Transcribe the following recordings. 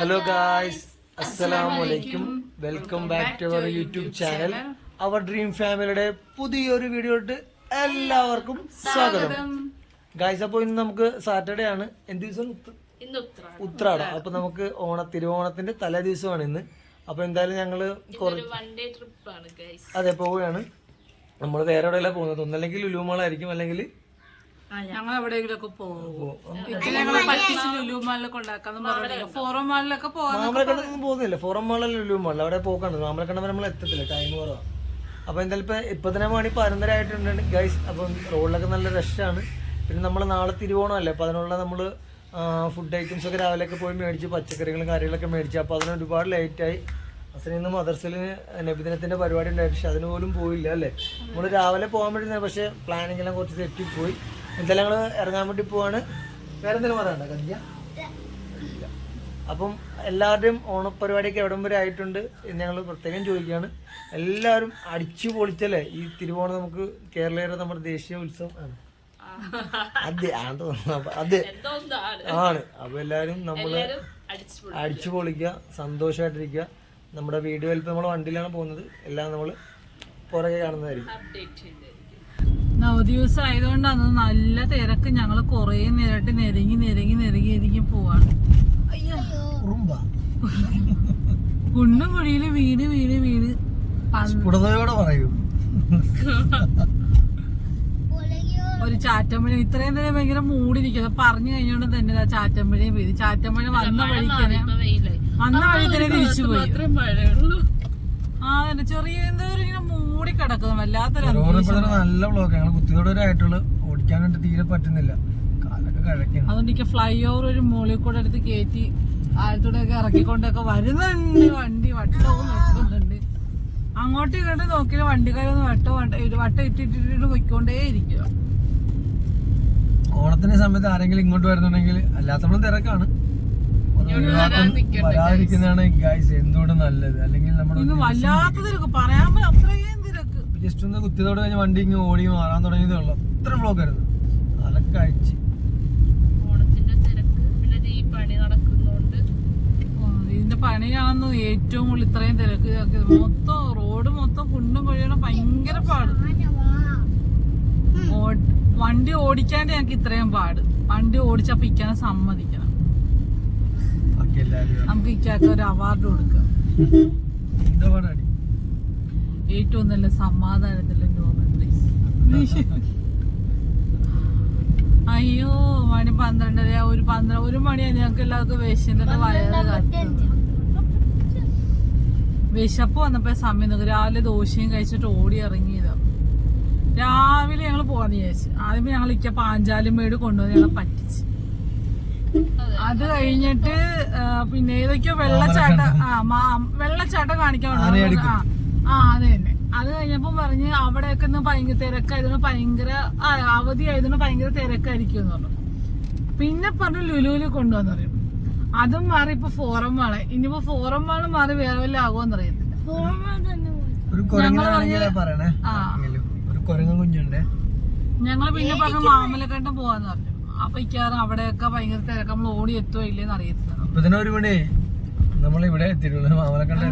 Hello guys അസ്സലാമലൈക്കും welcome back to our YouTube channel our dream ഫാമിലിയുടെ പുതിയൊരു video ഇട്ട് എല്ലാവർക്കും സ്വാഗതം. ഗായ്സ് അപ്പോൾ ഇന്ന് നമുക്ക് സാറ്റർഡേ ആണ്. എന്ത് ദിവസം? ഉത്രാട. അപ്പോൾ നമുക്ക് ഓണ തിരുവോണത്തിന്റെ തലേ ദിവസമാണ് ഇന്ന്. അപ്പോൾ എന്തായാലും ഞങ്ങൾ അതെ പോവുകയാണ്. നമ്മൾ വേറെ എവിടെയല്ല പോകുന്നത്. ഒന്നല്ലെങ്കിൽ ലുലുമാളായിരിക്കും അല്ലെങ്കിൽ ഞങ്ങൾ എവിടെയെങ്കിലൊക്കെ പോകും. ഞങ്ങളെ പറ്റിച്ച് ലുലു മാളിലൊക്കെ ഉണ്ടാക്കാന്ന് പറഞ്ഞില്ല ഫോറം മാളിലൊക്കെ പോകാൻ മാമലക്കണ്ടൊന്നും പോകുന്നില്ല. ഫോറം മാളിൽ ലുലു മാളിൽ അവിടെ പോക്കാണ്. മാമലക്കണ്ടം വരെ നമ്മൾ എത്തത്തില്ല. ടൈം കുറവാണ് അപ്പോൾ എന്തായാലും ഇപ്പൊ ഇപ്പം തന്നെ മണി പരന്തരായിട്ടുണ്ട് ആയിട്ടുണ്ട് ഗൈസ് അപ്പം റോഡിലൊക്കെ നല്ല റഷാണ് പിന്നെ നമ്മൾ നാളെ തിരുവോണം അല്ലേ അപ്പോൾ അതിനുള്ള നമ്മൾ ഫുഡ് ഐറ്റംസ് ഒക്കെ രാവിലെയൊക്കെ പോയി മേടിച്ച് പച്ചക്കറികളും കാര്യങ്ങളൊക്കെ മേടിച്ച്. അപ്പോൾ അതിന് ഒരുപാട് ലേറ്റായി അസലിൽ നിന്ന് മദർസിൽ നബിദിനത്തിന്റെ പരിപാടി ഉണ്ടായിരുന്നു. പക്ഷെ അതിന് പോലും പോയില്ല അല്ലേ? നമ്മൾ രാവിലെ പോകാൻ വേണ്ടി പക്ഷേ പ്ലാനിങ്ങെല്ലാം കുറച്ച് തെറ്റിപ്പോയി എന്തായാലും ഞങ്ങൾ ഇറങ്ങാൻ വേണ്ടി പോവാണ്. വേറെ എന്തെങ്കിലും പറയണ്ട കല്യ ഇല്ല. അപ്പം എല്ലാവരുടെയും ഓണപ്പരിപാടിയൊക്കെ എവിടം വരെ ആയിട്ടുണ്ട് എന്ന് ഞങ്ങൾ പ്രത്യേകം ചോദിക്കുകയാണ്. എല്ലാവരും അടിച്ചു പൊളിച്ചല്ലേ? ഈ തിരുവോണം നമുക്ക് കേരളീയരുടെ നമ്മുടെ ദേശീയ ഉത്സവം ആണ്. അതെ ആണ് അതെ ആണ്. അപ്പൊ എല്ലാവരും നമ്മൾ അടിച്ചു പൊളി അടിച്ചു പൊളിക്കുക സന്തോഷമായിട്ടിരിക്കുക നമ്മുടെ വീഡിയോയിൽ ഇപ്പൊ നമ്മൾ വണ്ടിയിലാണ് പോകുന്നത്. എല്ലാം നമ്മൾ പുറകെ കാണുന്നതായിരിക്കും. നവദിവസം ആയതുകൊണ്ടാണ് നല്ല തിരക്ക് ഞങ്ങൾ കുറേ നേരമായിട്ട് നെരങ്ങി നെരങ്ങി നെരങ്ങി ഇരിക്കും പോവാണ്. കുണ്ടും കുഴിയിൽ വീട് വീട് വീട് പന്ത് സ്ഫുടതയോടെ പറയൂ. ഒരു ചാറ്റമ്പഴ. ഇത്രയും നേരം ഭയങ്കര മൂടിരിക്കുന്നത് പറഞ്ഞു കഴിഞ്ഞോണ്ട് തന്നെ ചാറ്റമ്പഴയും പെയ്തു. ചാറ്റമ്പഴ വന്ന വഴിക്ക് തന്നെ ഇപ്പൊ വെയിലായി. വന്ന വഴി തന്നെ തിരിച്ചു പോയി. ആ ചെറിയ എന്തോ ഒരു ഇങ്ങനെ കിടക്കുന്നു വല്ലാത്തൊരു നല്ല ബ്ലോക്ക് ഞങ്ങൾ കുത്തിയോടൊരായിട്ടുള്ള ഓടിക്കാനായിട്ട് തീരെ പറ്റുന്നില്ല. കാലൊക്കെ കഴിക്കണം അതുകൊണ്ട് എനിക്ക് ഫ്ലൈ ഓവർ ഒരു മുകളിൽ കൂടെ എടുത്ത് കയറ്റി ആഴത്തൂടെ ഒക്കെ ഇറക്കിക്കൊണ്ടൊക്കെ വരുന്നുണ്ട്. വണ്ടി വട്ടവും നിൽക്കുന്നുണ്ട് അങ്ങോട്ട് ഇങ്ങോട്ട് നോക്കിയാൽ വണ്ടിക്കാരൊന്ന് വട്ടം വട്ടം ഇട്ടിട്ടിട്ട് പൊയ്ക്കൊണ്ടേ ഇരിക്കുക. ഓണത്തിന്റെ സമയത്ത് ആരെങ്കിലും ഇങ്ങോട്ട് വരുന്നുണ്ടെങ്കിൽ അല്ലാത്തപ്പോഴും തിരക്കാണ്. വരാതിരിക്കുന്നതാണ് ഗൈസ് എന്തുകൊണ്ട് നല്ലത്? അല്ലെങ്കിൽ നമ്മുടെ വല്ലാത്ത തിരക്ക് പറയാൻ അത്രയും ജസ്റ്റ് ഒന്ന് കുത്തിയതോടെ കഴിഞ്ഞ് വണ്ടി ഇങ്ങ് ഓടി മാറാൻ തുടങ്ങിയതേ ഉള്ളൂ. ഇത്ര ബ്ലോക്ക് ആയിരുന്നു. അതൊക്കെ കഴിച്ച്. പണിയാണെന്നു തിരക്ക്. പിന്നെ ദേ പണി നടക്കുന്നോണ്ട്. ആ, ഇതിന്റെ പണിയാണെന്ന് ഏറ്റവും കൂടുതൽ ഇത്രയും തിരക്ക്. മൊത്തം റോഡ് മൊത്തം കുണ്ടും കുഴികളും ഭയങ്കര പാട്. ഓ- വണ്ടി ഓടിക്കാണ്ട് ഞങ്ങൾക്ക് ഇത്രയും പാട്. വണ്ടി ഓടിച്ചപ്പോ ഇക്കാനെ സമ്മതിക്കണം. നമുക്ക് ഇക്കാക്ക് ഒരു അവാർഡ് കൊടുക്കാം. എന്താ പാടാടി ഏറ്റവും നല്ല സമാധാനത്തിലെ നോബൽ പ്ലീസ് അയ്യോ മണി പന്ത്രണ്ടര ഒരു പന്ത്രണ്ട് ഒരു മണിയാണ് ഞങ്ങൾക്ക് എല്ലാവർക്കും വിശന്നിട്ട് വയറ് വിശപ്പ് വന്നപ്പോ സമയം നോക്കി രാവിലെ ദോശയും കഴിച്ചിട്ട് ഓടി ഇറങ്ങിയതാ. രാവിലെ ഞങ്ങൾ പോവാന്ന് വിചാരിച്ചു. ആദ്യമേ ഞങ്ങൾ ഇക്ക പാഞ്ചാലിമേട് കൊണ്ടുവന്ന് ഞങ്ങളെ പറ്റിച്ച്. അത് കഴിഞ്ഞിട്ട് പിന്നെ ഏതൊക്കെയോ വെള്ളച്ചാട്ട ആ മാ- വെള്ളച്ചാട്ടം കാണിക്കാൻ. ആ ആ അത് തന്നെ. അത് കഴിഞ്ഞപ്പം പറഞ്ഞ് അവിടെയൊക്കെ ഒന്ന് ഭയങ്കര തിരക്കായതുകൊണ്ട് ഭയങ്കര അവധി ആയതുകൊണ്ട് ഭയങ്കര തിരക്കായിരിക്കും എന്ന് പറഞ്ഞു. പിന്നെ പറഞ്ഞു ലുലുവിൽ കൊണ്ടുവന്ന് പറയും. അതും മാറി ഇപ്പൊ ഫോറം മാൾ ഇനിയിപ്പോ ഫോറം മാൾ മാറി വേറെ വല്ല ആകുമെന്ന് അറിയത്തില്ല. ഒരു കുരങ്ങനാണെങ്കിലേ പറയണേ. ആ. ഒരു കുരങ്ങൻ കുഞ്ഞുണ്ടേ. ഞങ്ങൾ പിന്നെ പറഞ്ഞു മാമലക്കണ്ടം പോവാന്ന് പറഞ്ഞു. അപ്പൊ ഇക്കാറ് അവിടെയൊക്കെ ഭയങ്കര തിരക്ക്. നമ്മൾ ഓടി എത്തുവോ ഇല്ലേന്ന് അറിയത്തില്ല. ഒരു മണി നമ്മളിവിടെ എത്തിയിട്ടുള്ളത് മാമലക്കണ്ട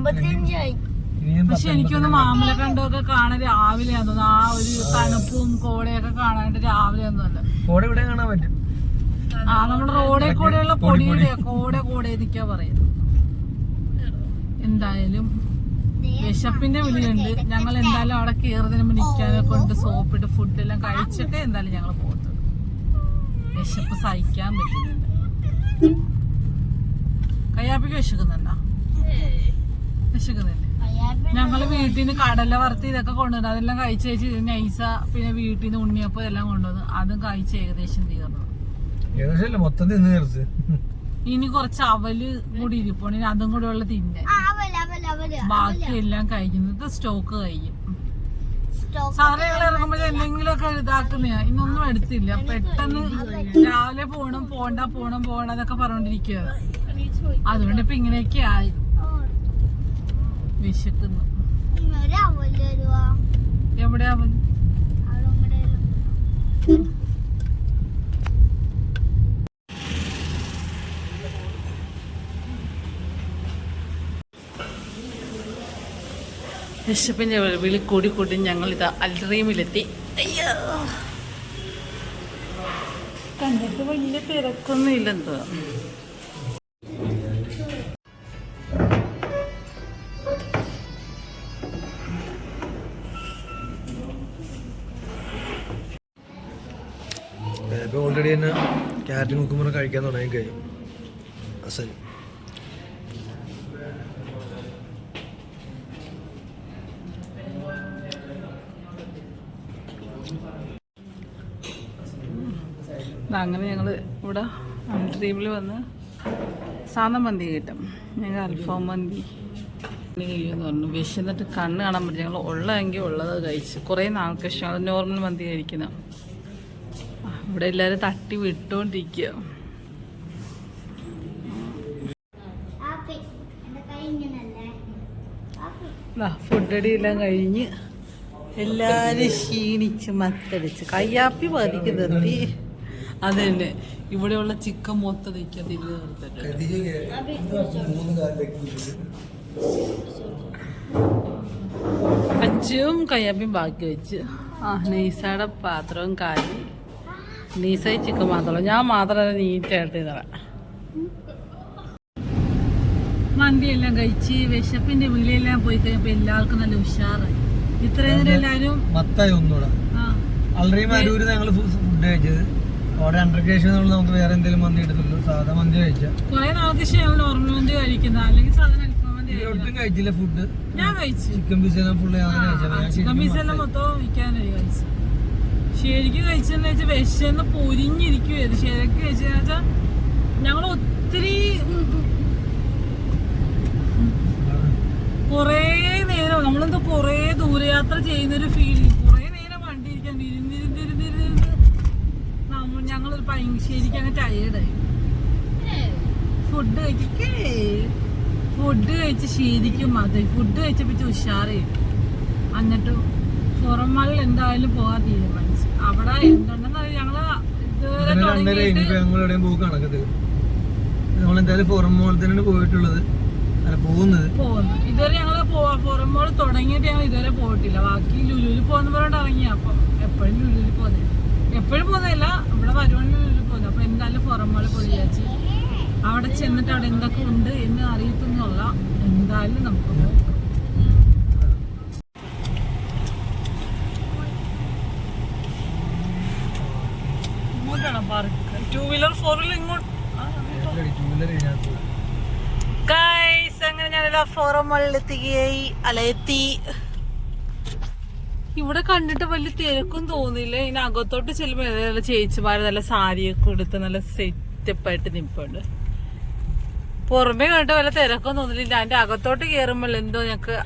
പക്ഷെ എനിക്കൊന്ന് മാമല കണ്ടൊക്കെ കാണാൻ രാവിലെ തോന്നുന്നു ആ ഒരു തണുപ്പും കോടയൊക്കെ കാണാനായിട്ട് രാവിലെ ഒന്നുമല്ല കോട ഇവിടെ കാണാൻ പറ്റും. ആ നമ്മുടെ റോഡിൽ കൂടെയുള്ള പൊടിയുടെ കോടെ. കൂടെ നിക്കാ പറയുന്നു എന്തായാലും വിശപ്പിന്റെ വിളിയുണ്ട് ഞങ്ങൾ എന്തായാലും അവിടെ കയറുന്നതിന് മുമ്പ് നിൽക്കാതെ കൊണ്ട് സോപ്പിട്ട് ഫുഡ് എല്ലാം കഴിച്ചിട്ട് എന്തായാലും ഞങ്ങൾ പോകുന്നത് വിശപ്പ് സഹിക്കാൻ പറ്റുന്നില്ല. കയ്യാപ്പിക്ക് വിശക്കുന്നുണ്ടോ? വിശക്കുന്നില്ലേ? ഞങ്ങൾ വീട്ടിൽ നിന്ന് കടല വറുത്ത് ഇതൊക്കെ കൊണ്ടുവന്നു അതെല്ലാം കഴിച്ച് കഴിച്ച് നൈസ പിന്നെ വീട്ടിൽ നിന്ന് ഉണ്ണിയപ്പം എല്ലാം കൊണ്ടുവന്നു അതും കഴിച്ച് ഏകദേശം തീർന്നു ഏകദേശം മൊത്തം തിന്ന് തീർത്ത്. ഇനി കുറച്ച് അവൽ കൂടി ഇരിപ്പുണ്ട് ഇനി അതും കൂടെ ഉള്ള തിന്നെ. ബാക്കിയെല്ലാം കഴിക്കുന്നത് സ്റ്റോക്ക് കഴിയും സാധനങ്ങൾ ഇറങ്ങുമ്പോൾ എന്തെങ്കിലുമൊക്കെ ഇതാക്കുന്നയാ ഇന്നൊന്നും എടുത്തില്ല. പെട്ടെന്ന് രാവിലെ പോണം പോണ്ട പോണം പോണ്ട എന്നൊക്കെ പറഞ്ഞോണ്ടിരിക്കുക അതുകൊണ്ട് ഇപ്പൊ ഇങ്ങനെയൊക്കെ ആയി. വിശക്കുന്നു. എവിടെയാ വിളി കൂടി കൂടി ഞങ്ങൾ ഇത് അൽറീമിലെത്തി. അയ്യോ. കണ്ടിട്ട് വലിയ തിരക്കൊന്നും ഇല്ലെന്തോ ക്യാരറ്റ് മുക്കുമ്പോൾ കഴിക്കാൻ തുടങ്ങി കഴിയും അസൽ അങ്ങനെ ഞങ്ങൾ ഇവിടെ ഡ്രീമിൽ വന്ന് സാധനം മന്തി കിട്ടും. ഞങ്ങൾ അൽഫാം മന്തി. കഴിയുമെന്ന് പറഞ്ഞു. വിശന്നിട്ട് കണ്ണ് കാണാൻ പറ്റും ഞങ്ങൾ ഉള്ളതെങ്കിൽ ഉള്ളത് കഴിച്ച്. കുറേ നാൾക്ക് ശേഷം നോർമൽ മന്തി കഴിക്കുന്ന. ആ, ഇവിടെ എല്ലാവരും തട്ടി വിട്ടോണ്ടിരിക്ക. ഫുഡ് അടി എല്ലാം കഴിഞ്ഞ് എല്ലാരും ക്ഷീണിച്ച് മത്തടിച്ച് കയ്യാപ്പി പതിക്ക് നിർത്തി. അത് തന്നെ ഇവിടെയുള്ള ചിക്കൻ മൊത്തം നിൽക്കാൻ തിരിഞ്ഞ് നിർത്തിട്ട്. അച്ചും കയ്യാപ്പിയും ബാക്കി വെച്ച്. ആ നെയ്സാടെ പാത്രവും കാലി നീസായി ചിക്കൻ മാത്രമല്ല. ഞാൻ മാത്രമല്ല നീറ്റായിട്ട് തരാം മന്തിയെല്ലാം കഴിച്ച് വിശപ്പിന്റെ വിളിയെല്ലാം പോയി കഴിഞ്ഞപ്പോ എല്ലാവർക്കും നല്ല ഉഷാറായി. ഇത്രയും നേരം എല്ലാരും മത്തായി ഒന്നുകൂടെ. ഞങ്ങൾ ഫുഡ് കഴിച്ചത്. അവിടെ നമുക്ക് വേറെ എന്തെങ്കിലും മന്തി എടുത്തുള്ളൂ സാധാ മന്തി കഴിച്ച. കുറെ നാൾക്ക് ശേഷം ഞങ്ങൾ നോർമൽ മന്തി കഴിക്കുന്ന അല്ലെങ്കിൽ സാധാരണ അൽഫാം മന്തി ഒട്ടും കഴിച്ചില്ല ഫുഡ് ഞാൻ കഴിച്ചു. ചിക്കൻ പീസ് എല്ലാം ഫുള്ള് ഞാൻ കഴിച്ചത്. ചിക്കൻ പീസ് എല്ലാം മൊത്തം വയ്ക്കാനായി കഴിച്ചു. ശരിക്കും കഴിച്ചെന്ന് വെച്ചാൽ വിശന്ന് പൊരിഞ്ഞിരിക്കുവായിരുന്നു ശരിക്കും കഴിച്ചെന്ന് വെച്ചാൽ ഞങ്ങൾ ഒത്തിരി കൊറേ നേരം നമ്മളെന്തോ കുറേ ദൂരയാത്ര ചെയ്യുന്നൊരു ഫീലിംഗ് കുറേ നേരം വണ്ടി ഇരിക്കാൻ ഇരുന്നിരുന്നിരുന്നിരുന്ന് നമ്മൾ ശരിക്കും അങ്ങ് ടയേർഡായി ഫുഡ് കഴിക്കേ. ഫുഡ് കഴിച്ച് ശരിക്കും മതി. ഫുഡ് കഴിച്ചപ്പോ ഉഷാറായി. എന്നിട്ട് പുറമളിൽ എന്തായാലും പോകാൻ തീരുമാനിച്ചു. അവിടെ എന്തുണ്ടെന്ന് ഞങ്ങൾ ഇതുവരെ തുടങ്ങിയിട്ട് ഞങ്ങൾ എവിടെയും പോക്ക് നടക്കത്തില്ല. നമ്മൾ എന്തായാലും പുറം മോളത്തിനാണ് പോയിട്ടുള്ളത്. അല്ല പോകുന്നത്. പോകുന്നു. ഇതുവരെ ഞങ്ങൾ പുറമോൾ തുടങ്ങിയിട്ട് ഞങ്ങൾ ഇതുവരെ പോയിട്ടില്ല. ബാക്കി ലുലുവിൽ പോകുന്ന പറഞ്ഞിട്ട് ഇറങ്ങിയ അപ്പൊ എപ്പോഴും ലുലുവിൽ പോകുന്നത് എപ്പോഴും പോകുന്നതല്ല ഇവിടെ വരുവാണ് ലുലുവിൽ പോകുന്നത്. അപ്പൊ എന്തായാലും പുറമോൾ പോയി വിചാരിച്ചു അവിടെ ചെന്നിട്ട് അവിടെ എന്തൊക്കെ ഉണ്ട് എന്ന് അറിയത്തൊന്നുമല്ല എന്തായാലും നമുക്ക് പോകാം ഇങ്ങോട്ടാണോ park two wheeler four wheeler ഇങ്ങോട്ട് ആ, ടൂ വീലർ ഇതിനകത്ത് ഗൈസ് അങ്ങനെ ഞാനിതാ ഫോറം എത്തുകയായി അല്ല എത്തി ഇവിടെ കണ്ടിട്ട് വലിയ തിരക്കും തോന്നില്ല ഇനി അകത്തോട്ട് ചെല്ലുമ്പോ നല്ല ചേച്ചിമാര് നല്ല സാരിയൊക്കെ എടുത്ത് നല്ല സെറ്റപ്പ് ആയിട്ട് നിപ്പുണ്ട്. പുറമേ കണ്ടിട്ട് വല്ല തിരക്കും തോന്നില്ല അതിന്റെ അകത്തോട്ട് കയറുമ്പോൾ എന്തോ ഞങ്ങക്ക്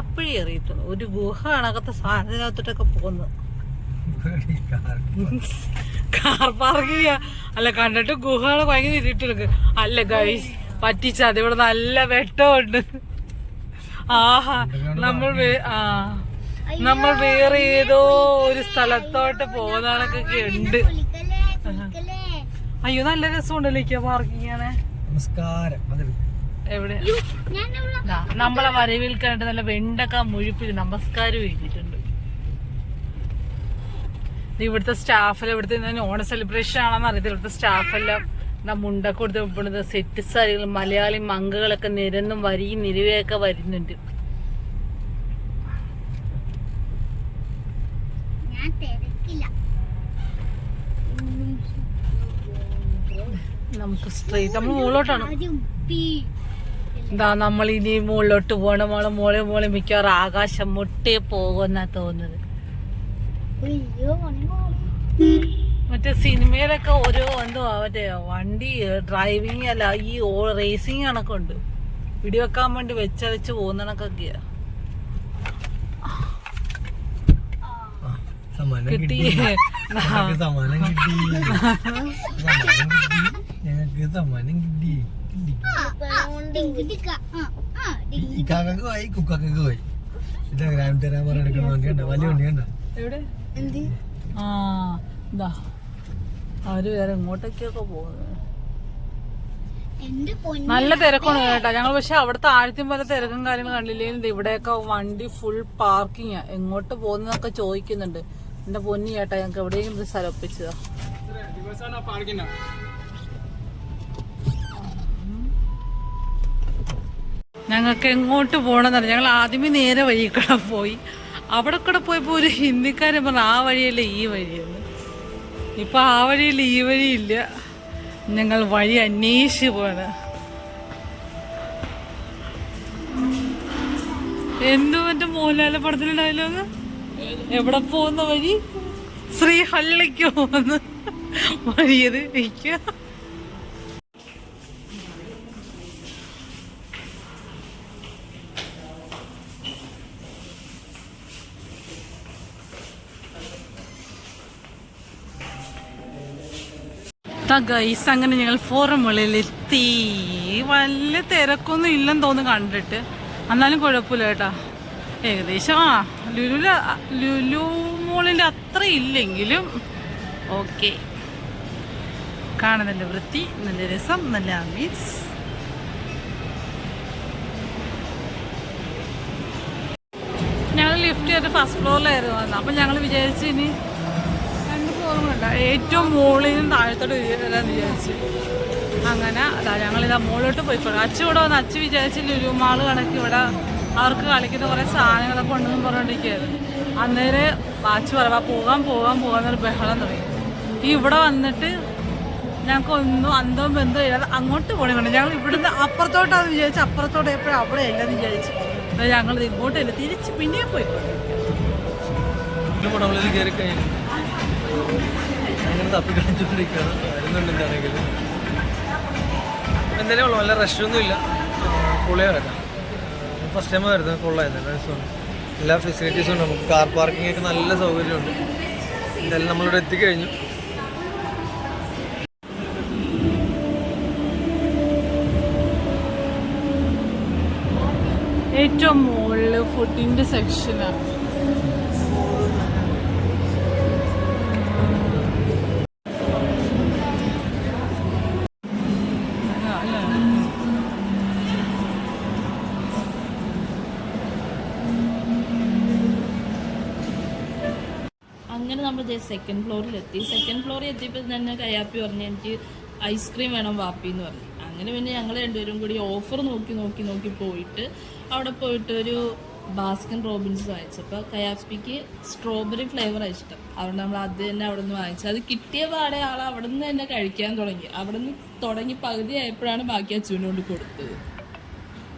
അപ്പോഴേ അറിയത്തുള്ളൂ. ഒരു ഗുഹ അണകത്തെ സാധനത്തിനകത്തോട്ടൊക്കെ പോകുന്നു. കാർ പാർക്കിംഗ് അല്ല കണ്ടിട്ട് ഗുഹകൾ ഭയങ്കര ഇരുട്ടെടുക്ക് അല്ല ഗൈസ് പറ്റിച്ച അത് ഇവിടെ നല്ല വെട്ടമുണ്ട്. ആഹാ നമ്മൾ ആ നമ്മൾ വേറെ ഏതോ ഒരു സ്ഥലത്തോട്ട് പോകുന്നതൊക്കെ ഉണ്ട്. അയ്യോ നല്ല രസമുണ്ടല്ലോ നമസ്കാരം. അതെടുക്കും എവിടെ? നമ്മളെ വരവേൽക്കാനായിട്ട് നല്ല വെണ്ടക്ക മുഴുപ്പിൽ നമസ്കാരം എഴുതിയിട്ടുണ്ട്. ഇവിടുത്തെ സ്റ്റാഫെല്ലാം ഇവിടുത്തെ ഓണം സെലിബ്രേഷൻ ആണെന്ന് അറിയത്തില്ല. ഇവിടുത്തെ സ്റ്റാഫെല്ലാം മുണ്ടൊക്കെ കൊടുത്ത് വെക്കുന്നത് സെറ്റ് സാരികൾ മലയാളി മങ്കകളൊക്കെ നിരന്നും വരിയും നിരവയൊക്കെ വരുന്നുണ്ട്. നമുക്ക് സ്ട്രീറ്റ് നമ്മൾ മുകളിലോട്ടാണ് എന്താ നമ്മൾ ഇനി മുകളിലോട്ട് പോകണം. മോളെ മോളെ മോളെ മിക്കവാറും ആകാശം മുട്ടേ പോകുന്ന തോന്നുന്നത്. മറ്റേ സിനിമയിലൊക്കെ ഓരോ എന്തോ മറ്റേ വണ്ടി ഡ്രൈവിംഗ് അല്ല ഈ റേസിംഗ് കണക്കെ ഉണ്ട്. വെടിവെക്കാൻ വേണ്ടി വെച്ചരച്ച് പോകുന്ന കണക്കൊക്കെയാ സമ്മാനം കിട്ടി. സമ്മാനം ഞങ്ങൾക്ക് സമ്മാനം ഈ കാക്കക്ക് പോയി കുക്കാക്കക്ക് പോയി. ഇതാ ഗ്രാം തരാൻ പറഞ്ഞ എടുക്കുന്ന വണ്ടി വലിയ വണ്ടി കണ്ട എവിടെ? ആ അവർ വേറെ എങ്ങോട്ടൊക്കെയൊക്കെ പോകുന്നത് നല്ല തിരക്കാണ് കേട്ടോ. ഞങ്ങൾ പക്ഷെ അവിടുത്തെ ആഴത്യം പോലെ തിരക്കും കാര്യങ്ങളും കണ്ടില്ലെങ്കിൽ ഇവിടെയൊക്കെ വണ്ടി ഫുൾ പാർക്കിങ് എങ്ങോട്ട് പോകുന്നതൊക്കെ ചോദിക്കുന്നുണ്ട്. എന്റെ പൊന്നി ചേട്ടാ ഞങ്ങൾക്ക് എവിടെയെങ്കിലും ഒരു സ്ഥലം ഒപ്പിച്ചതാ. ഞങ്ങൾക്ക് എങ്ങോട്ട് പോകണമെന്നറിയാം ഞങ്ങൾ ആദ്യമേ നേരെ വഴി കൂടെ പോയി. അവിടെ കൂടെ പോയപ്പോൾ ഒരു ഹിന്ദിക്കാരൻ പറഞ്ഞു ആ വഴിയല്ല ഈ വഴിയെന്ന് ഇപ്പൊ ആ വഴിയില്ല ഈ വഴിയില്ല. ഞങ്ങൾ വഴി അന്വേഷിച്ച് പോവാണ് എന്തോ എന്റെ മോഹൻലാല പടത്തിലെ ഡയലോഗ് എവിടെ പോകുന്ന വഴി? ശ്രീഹള്ളിക്ക് പോകുന്ന വഴിയത് വയ്ക്കുക ഗൈസ് അങ്ങനെ ഞങ്ങൾ ഫോറമുകളിൽ എത്തി. വലിയ തിരക്കൊന്നും ഇല്ലെന്ന് തോന്നുന്നു കണ്ടിട്ട്. എന്നാലും കുഴപ്പമില്ല കേട്ടാ. ഏകദേശം ആ ലുലുല ലുലു മോളിന്റെ അത്ര ഇല്ലെങ്കിലും ഓക്കെ. കാണുന്നതിന്റെ വൃത്തി നല്ല രസം നല്ല ആംബിയൻസ് ഞങ്ങൾ ലിഫ്റ്റ് ചെയ്തിട്ട് ഫസ്റ്റ് ഫ്ലോറിലായിരുന്നു വന്നത്. അപ്പം ഞങ്ങൾ വിചാരിച്ചു ഇനി കണ്ട ഏറ്റവും മുകളിൽ നിന്ന് താഴത്തോട്ട് വരാന്ന് വിചാരിച്ചു. അങ്ങനെ അതാ ഞങ്ങളിതാ മുകളിലോട്ട് പോയിക്കോളാം. അച്ചു ഇവിടെ വന്ന് അച്ചു വിചാരിച്ച് ലുലുമാൾ കണക്ക് ഇവിടെ അവർക്ക് കളിക്കുന്ന കുറേ സാധനങ്ങളൊക്കെ ഉണ്ടെന്ന് പറഞ്ഞുകൊണ്ടിരിക്കുകയായിരുന്നു അന്നേരം അച്ചു പറയാ പോകാൻ പോകാൻ പോകാൻ ഒരു ബഹളം തുടങ്ങി. ഈ ഇവിടെ വന്നിട്ട് ഞങ്ങൾക്ക് ഒന്നും അന്തവും ബന്ധവും ഇല്ലാതെ അങ്ങോട്ട് പോകണമുണ്ട് ഞങ്ങൾ ഇവിടുന്ന് അപ്പുറത്തോട്ടാന്ന് വിചാരിച്ചു അപ്പുറത്തോട്ട് എപ്പോഴും അവിടെ ഇല്ലെന്ന് വിചാരിച്ചു. ഞങ്ങൾ ഇങ്ങോട്ടില്ല തിരിച്ച് പിന്നെയും പോയി അങ്ങനെ തപ്പി കളിച്ചുകൊണ്ടിരിക്കുകയാണ് വരുന്നുണ്ട് എന്താണെങ്കിലും എന്തായാലും ഉള്ളു നല്ല റഷൊന്നും ഇല്ല. പൊളിയാണ് കേട്ടോ ഫസ്റ്റ് ടൈം വരുന്നത് കൊള്ളായിരുന്നു രസമാണ്. എല്ലാ ഫെസിലിറ്റീസും ഉണ്ട്. നമുക്ക് കാർ പാർക്കിംഗ് ഒക്കെ നല്ല സൗകര്യമുണ്ട്. എന്തായാലും നമ്മളിവിടെ എത്തിക്കഴിഞ്ഞു. ഏറ്റവും മുകളിൽ ഫുഡിന്റെ സെക്ഷനാണ് അങ്ങനെ സെക്കൻഡ് ഫ്ലോറിൽ എത്തി സെക്കൻഡ് ഫ്ലോറിൽ എത്തിയപ്പോൾ തന്നെ കയ്യാപ്പി പറഞ്ഞു എനിക്ക് ഐസ്ക്രീം വേണം വാപ്പി എന്ന് പറഞ്ഞു. അങ്ങനെ പിന്നെ ഞങ്ങൾ രണ്ടുപേരും കൂടി ഓഫർ നോക്കി നോക്കി നോക്കി പോയിട്ട് അവിടെ പോയിട്ട് ഒരു ബാസ്കിൻ റോബിൻസ് വാങ്ങിച്ചപ്പോൾ കയാപ്പിക്ക് സ്ട്രോബെറി ഫ്ലേവറാണ് ഇഷ്ടം. അതുകൊണ്ട് നമ്മൾ അത് തന്നെ അവിടെ നിന്ന് വാങ്ങിച്ചു. അത് കിട്ടിയ പാടെ ആൾ അവിടെ നിന്ന് തന്നെ കഴിക്കാൻ തുടങ്ങി. അവിടെ നിന്ന് തുടങ്ങി പകുതി ആയപ്പോഴാണ് ബാക്കി കൊണ്ട് കൊടുത്തത്.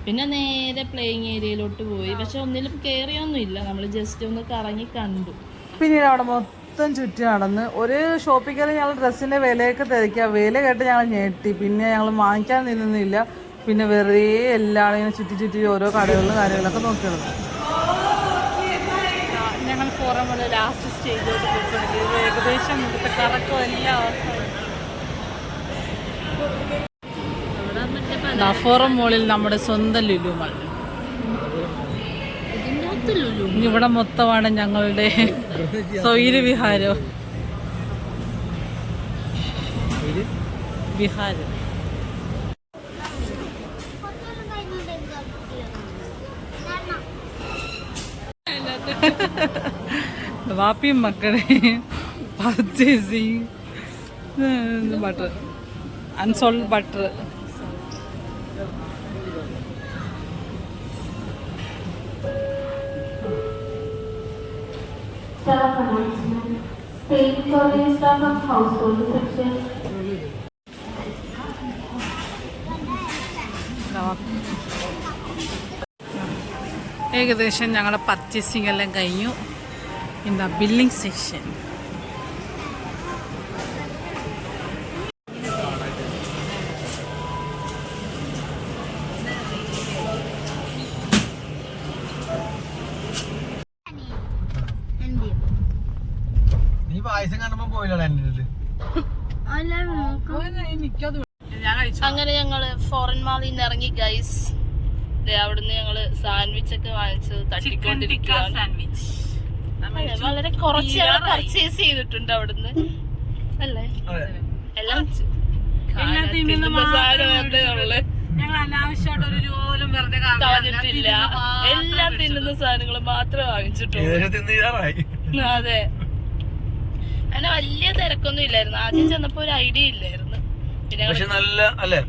പിന്നെ നേരെ പ്ലേയിങ് ഏരിയയിലോട്ട് പോയി. പക്ഷെ ഒന്നിലും കയറിയൊന്നും ഇല്ല നമ്മൾ ജസ്റ്റ് ഒന്ന് കറങ്ങി കണ്ടു. പിന്നീട് അവിടെ മൊത്തം ചുറ്റി നടന്ന് ഒരു ഷോപ്പിൽ കയറി ഞങ്ങൾ ഡ്രസ്സിന്റെ വിലയൊക്കെ തിരക്കുക വില കേട്ട് ഞങ്ങൾ ഞെട്ടി. പിന്നെ ഞങ്ങൾ വാങ്ങിക്കാൻ നിന്നില്ല പിന്നെ വെറുതെ എല്ലാവരും ഇങ്ങനെ ചുറ്റി ചുറ്റി ഓരോ കടകളിലും കാര്യങ്ങളൊക്കെ നോക്കി നടന്നു. ഞങ്ങൾ ഫോറം ലാസ്റ്റ് സ്റ്റേജിലോട്ട് പോയിക്കൊണ്ടിരിക്കുന്നത് ഏകദേശം ഇവിടുത്തെ കറക്കം എല്ലാം അവിടെ വന്നിട്ട് ഫോറം മോളിൽ നമ്മുടെ സ്വന്തം ലുലുമൾ ഇതിന്റെ അകത്ത് ലുലു ഇനി ഇവിടെ മൊത്തമാണ് ഞങ്ങളുടെ സൗര വിഹാരം. വിഹാരം. വാപ്പിയും മക്കളെ purchasing butter unsold butter Staff announcement. Paid for the staff of household section. ഏകദേശം ഞങ്ങളുടെ പർച്ചേസിംഗ് എല്ലാം കഴിഞ്ഞു ഇൻ ദ ബില്ലിംഗ് സെക്ഷൻ എന്ത് നീ പായസം കണ്ടപ്പോ പോയില്ലടാ എന്റെ അടുത്ത് അല്ല ഞാൻ കഴിച്ചു അങ്ങനെ ഞങ്ങൾ ഫോറിൻ മാളിൽ നിന്ന് ഇറങ്ങി ഗൈസ് അവിടുന്ന് ഞങ്ങൾ സാൻഡ്വിച്ച് ഒക്കെ വാങ്ങിച്ചത് തട്ടിക്കൊണ്ടിരിക്കുകയാണ് വളരെ കുറച്ച് ഞങ്ങൾ പർച്ചേസ് ചെയ്തിട്ടുണ്ട് അവിടുന്ന്. അല്ലേ? എല്ലാം ഞങ്ങൾ അനാവശ്യമായിട്ട് ഒരു രൂപ പോലും വെറുതെ കളഞ്ഞിട്ടില്ല എല്ലാം തിന്നുന്ന സാധനങ്ങൾ മാത്രമേ വാങ്ങിച്ചിട്ടുള്ളൂ. അതെ. അങ്ങനെ വലിയ തിരക്കൊന്നും ഇല്ലായിരുന്നു. ആദ്യം ചെന്നപ്പോ ഒരു ഐഡിയ ഇല്ലായിരുന്നു. പിന്നെ പക്ഷെ നല്ല അല്ലെ?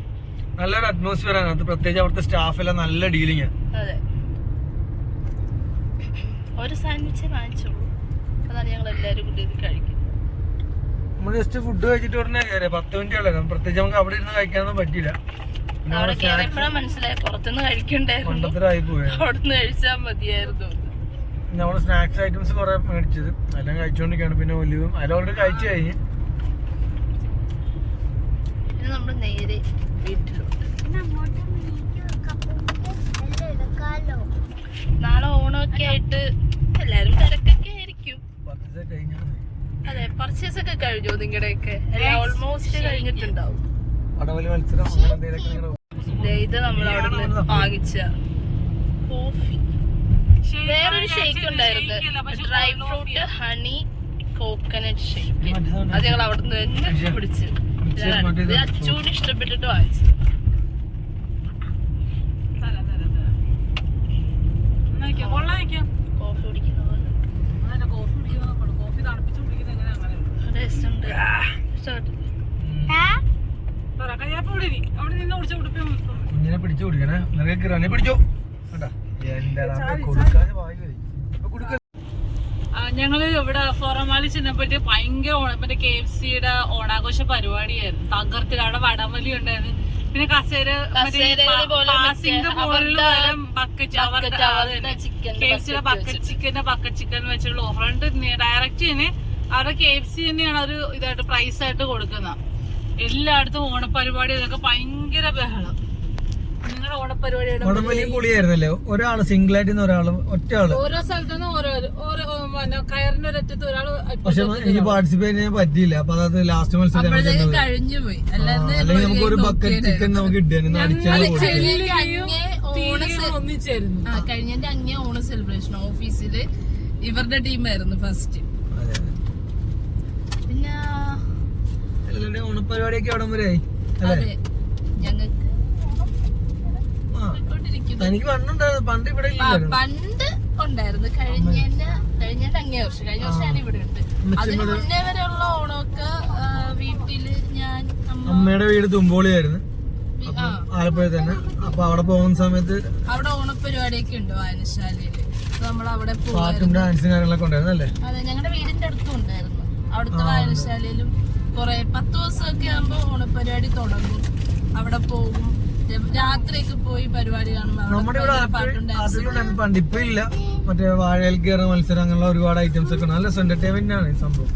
നല്ലൊരു അറ്റ്മോസ്ഫിയർ ആണ്. അത് പ്രത്യേകിച്ച് അവിടുത്തെ സ്റ്റാഫ് എല്ലാം നല്ല ഡീലിംഗ് അതെ. ഒരു സാൻഡ്വിച്ചേ വാങ്ങിച്ചുള്ളൂ അതാണ് ഞങ്ങൾ എല്ലാരും കൂടി ഇത് കഴിക്കുന്നത്. നമ്മൾ ജസ്റ്റ് ഫുഡ് കഴിച്ചിട്ട് ഉടനെ കയറിയ. പത്ത് മിനിറ്റ് അല്ലേ പ്രത്യേകിച്ച് നമുക്ക് അവിടെ ഇരുന്ന് കഴിക്കാനൊന്നും പറ്റിയില്ല. അവിടെ കയറിയപ്പോഴാണ് പുറത്തുനിന്ന് കഴിക്കണ്ടായിരുന്നു. അവിടുന്ന് കഴിച്ചാൽ മതിയായിരുന്നു. നമ്മൾ സ്നാക്സ് ഐറ്റംസ് കുറെ മേടിച്ചത്. എല്ലാം കഴിച്ചുകൊണ്ടിരിക്കുകയാണ് പിന്നെ ഒലിവും അതിൽ ഓൾറെഡി കഴിച്ചു കഴിഞ്ഞ്. പിന്നെ നമ്മൾ നേരെ വീട്ടിലോട്ട്. നാളെ ഓണമൊക്കെ ആയിട്ട് എല്ലാരും തിരക്കൊക്കെ ആയിരിക്കും. അതെ പർച്ചേസ് ഒക്കെ കഴിഞ്ഞു നിങ്ങളുടെയൊക്കെ? ഓൾമോസ്റ്റ് കഴിഞ്ഞിട്ടുണ്ടാവും. ഇത് നമ്മൾ അവിടെ നിന്ന് വാങ്ങിച്ച കോഫി. വേറൊരു ഷേക്ക് ഉണ്ടായിരുന്നു. Dry fruit honey coconut shake അത് ഞങ്ങൾ അവിടെ നിന്ന് തന്നെ പിടിച്ചു ഇത് അച്ചൂന് ഇഷ്ടപ്പെട്ടിട്ട് വാങ്ങിച്ചത് കോഫി കുടിക്കുന്ന പോലെ കോഫി തണുപ്പിച്ച് കുടിക്കുന്നത് എങ്ങനെ അങ്ങനെ ടേസ്റ്റ് ഉണ്ട് ഇഷ്ടപ്പെട്ടില്ലേ കുടിച്ച ഉടുപ്പ് കുഞ്ഞിനെ പിടിച്ചു കൊടുക്കണേ നിറയെ കിറാനെ പിടിച്ചോ കേട്ടാ എന്റെ കൊടുക്കാതെ വായി ഞങ്ങൾ ഇവിടെ ഫോറമാലി ചെന്നപ്പോഴത്തെ ഭയങ്കര ഓണം മറ്റേ കെ എഫ് സിയുടെ ഓണാഘോഷ പരിപാടിയായിരുന്നു. തകർത്തിൽ അവിടെ വടംവലി ഉണ്ടായിരുന്നു. പിന്നെ കസേര ബക്കറ്റ് ചിക്കന്റെ ബക്കറ്റ് ചിക്കൻ വെച്ചുള്ള ഓഫർ ഉണ്ട്. ഡയറക്റ്റ് തന്നെ അവരുടെ കെ എഫ് സി തന്നെയാണ് ഒരു ഇതായിട്ട് പ്രൈസ് ആയിട്ട് കൊടുക്കുന്നത്. എല്ലായിടത്തും ഓണപ്പരിപാടി ഇതൊക്കെ ഭയങ്കര ബഹളം. നിങ്ങളുടെ ഓണപ്പരിപാടിയുടെ വടംവലിയും പൊളിയായിരുന്നല്ലേ? ഒരാൾ സിംഗിൾ ആയിട്ട് നിന്ന് ഒരാൾ ഒറ്റ ആൾ ഓരോ സ്ഥലത്തുനിന്ന് ഓരോ ഓരോ പിന്നെ കയറിന്റെ ഒരറ്റത്ത് ഒരാൾ പക്ഷെ എനിക്ക് പാർട്ടിസിപ്പേറ്റ് ചെയ്യാൻ പറ്റിയില്ല. അപ്പൊ അതായത് ലാസ്റ്റ് മത്സരം കഴിഞ്ഞു പോയി. അല്ലെങ്കിൽ നമുക്ക് ഒരു ബക്കറ്റ് ചിക്കൻ നമുക്ക് കിട്ടിയായിരുന്നു അടിച്ചാൽ ഒന്നിച്ചായിരുന്നു. ആ കഴിഞ്ഞതിന്റെ അങ്ങേ ഓണ സെലിബ്രേഷൻ ഓഫീസിൽ ഇവരുടെ ടീമായിരുന്നു ഫസ്റ്റ് പിന്നെ എല്ലാവരുടെയും ഓണപ്പരിപാടിയൊക്കെ അവിടെ വരെ ആയി? അല്ലേ? അതെ ഞങ്ങൾക്ക് ആ തനിക്ക് പണ്ടുണ്ടായിരുന്നു പണ്ട് ഇവിടെ ഇല്ല പണ്ട് ഉണ്ടായിരുന്നു. കഴിഞ്ഞ കഴിഞ്ഞ അങ്ങേ വർഷം. കഴിഞ്ഞ വർഷമാണ് ഇവിടെ ഉണ്ട്. അതിന് മുന്നേ വരെയുള്ള ഓണമൊക്കെ വീട്ടിൽ ഞാൻ അമ്മ അമ്മയുടെ വീട് തുമ്പോളിയായിരുന്നു. ആലപ്പുഴ തന്നെ. അപ്പൊ അവിടെ പോകുന്ന സമയത്ത് അവിടെ ഓണപ്പരിപാടിയൊക്കെ ഉണ്ട് വായനശാലയിൽ. നമ്മൾ അവിടെ പാട്ടും ഡാൻസും കാര്യങ്ങളൊക്കെ ഉണ്ടായിരുന്നു അല്ലേ? അതെ ഞങ്ങളുടെ വീടിന്റെ അടുത്തും ഉണ്ടായിരുന്നു. അവിടുത്തെ വായനശാലയിലും കുറെ പത്ത് ദിവസമൊക്കെ ആകുമ്പോ ഓണപ്പരിപാടി തുടങ്ങും. അവിടെ പോകും. രാത്രിയൊക്കെ പോയി പരിപാടി നമ്മുടെ ഇവിടെ പണ്ട് ഇപ്പൊ ഇല്ല. മറ്റേ വാഴയിൽ കയറുന്ന മത്സരം അങ്ങനെയുള്ള ഒരുപാട് ഐറ്റംസ് ഒക്കെ. നല്ല എന്റർടൈൻമെന്റ് ആണ് ഈ സംഭവം.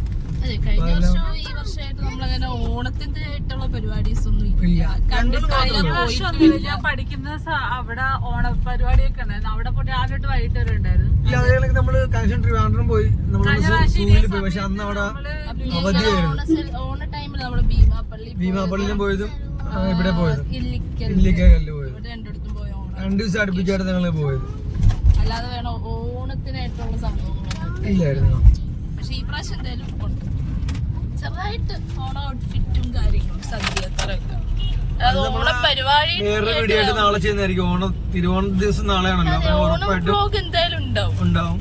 കഴിഞ്ഞ വർഷവും ഈ വർഷമായിട്ട് നമ്മളങ്ങനെ ഓണത്തിന്റെ ആയിട്ടുള്ള പരിപാടീസ് ഒന്നും ഇല്ല. ഇല്ല. കണ്ടിട്ടില്ല കഴിഞ്ഞ വർഷം ഒന്നുമില്ല. ഞാൻ പഠിക്കുന്ന സ- അവിടെ ഓണപ്പരിപാടിയൊക്കെ ഉണ്ടായിരുന്നു. അവിടെ പോയി രാവിലെ തൊട്ട് വൈകിട്ട് വരെ ഉണ്ടായിരുന്നു. ഇല്ല അതേപോലെ നമ്മൾ കാശ്മീർ ട്രിവാൻഡ്രം പോയി. നമ്മൾ സൂവിൽ പോയി. പക്ഷെ അന്ന് അവിടെ അവധിയായിരുന്നു ഓണ ടൈമിൽ നമ്മൾ ഭീമാപ്പള്ളി ഭീമാപ്പള്ളിയിലും പോയതും. ഇവിടെ പോയത്. ഇല്ലിക്കൽ ഇല്ലിക്കല്ല് പോയത്. രണ്ടു ദിവസം അടുപ്പിച്ചായിട്ട് ഞങ്ങൾ പോയത്. അല്ലാതെ വേണം ഓണത്തിനായിട്ടുള്ള സംഭവങ്ങളൊന്നും ഇല്ലായിരുന്നു. പക്ഷെ ഈ പ്രാവശ്യം എന്തായാലും ഉണ്ട്. ചെറുതായിട്ട് ഓണ ഔട്ട്ഫിറ്റും കാര്യങ്ങളും സദ്യ അത്രയൊക്കെ. വേറൊരു വീഡിയോ ആയിട്ട് നാളെ ചെയ്യുന്നതായിരിക്കും. ഓണം തിരുവോണ ദിവസം നാളെയാണല്ലോ. അപ്പൊ ഓണം ഉറപ്പായിട്ടും എന്തായാലും ഉണ്ടാവും. ഉണ്ടാവും.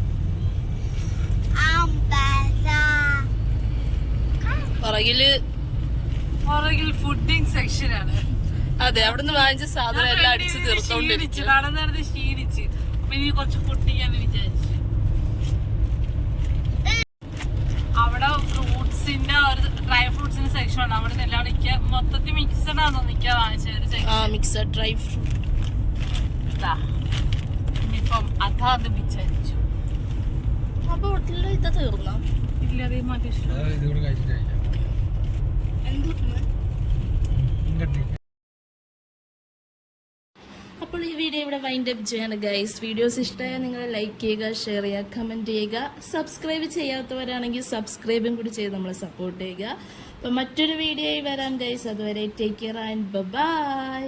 പുറകിൽ പുറകിൽ ഫുഡിങ് സെക്ഷനാണ് അതെ അവിടുന്ന് വാങ്ങിച്ച സാധനം എല്ലാം അടിച്ച് നടന്ന് നടന്ന് ക്ഷീണിച്ച്. അപ്പൊ ഇനി കുറച്ച് വിചാരിച്ചു. അവിടെ ഫ്രൂട്ട്സിന്റെ ഒരു ഡ്രൈ ഫ്രൂട്ട്സിന്റെ സെക്ഷൻ ആണ്. അവിടെ എല്ലാം മൊത്തത്തിൽ മിക്സഡ് ആണോ നിൽക്കുക വാങ്ങിച്ച ഒരു സെക്ഷൻ ആ മിക്സഡ് ഡ്രൈ ഫ്രൂട്ട് ഇനിയിപ്പം അതാ അത് വിചാരിച്ചു. അപ്പൊ ഹോട്ടലിൽ ഇത് തീർന്നോ? ഇല്ല അതേ മാറ്റി അത് ഇതുകൂടെ കഴിച്ചിട്ട് കഴിക്കാം എന്തിരുന്ന് ഇങ്ങോട്ട് അപ്പോൾ ഈ വീഡിയോ ഇവിടെ വൈൻഡ് അപ്പ് ചെയ്യാണ് ഗൈസ് വീഡിയോസ് ഇഷ്ടമായ നിങ്ങൾ ലൈക്ക് ചെയ്യുക ഷെയർ ചെയ്യുക കമന്റ് ചെയ്യുക. സബ്സ്ക്രൈബ് ചെയ്യാത്തവരാണെങ്കിൽ സബ്സ്ക്രൈബും കൂടി ചെയ്ത് നമ്മളെ സപ്പോർട്ട് ചെയ്യുക. അപ്പോൾ മറ്റൊരു വീഡിയോയിൽ വരാം ഗൈസ് അതുവരെ ടേക്ക് കെയർ ആൻഡ് ബൈ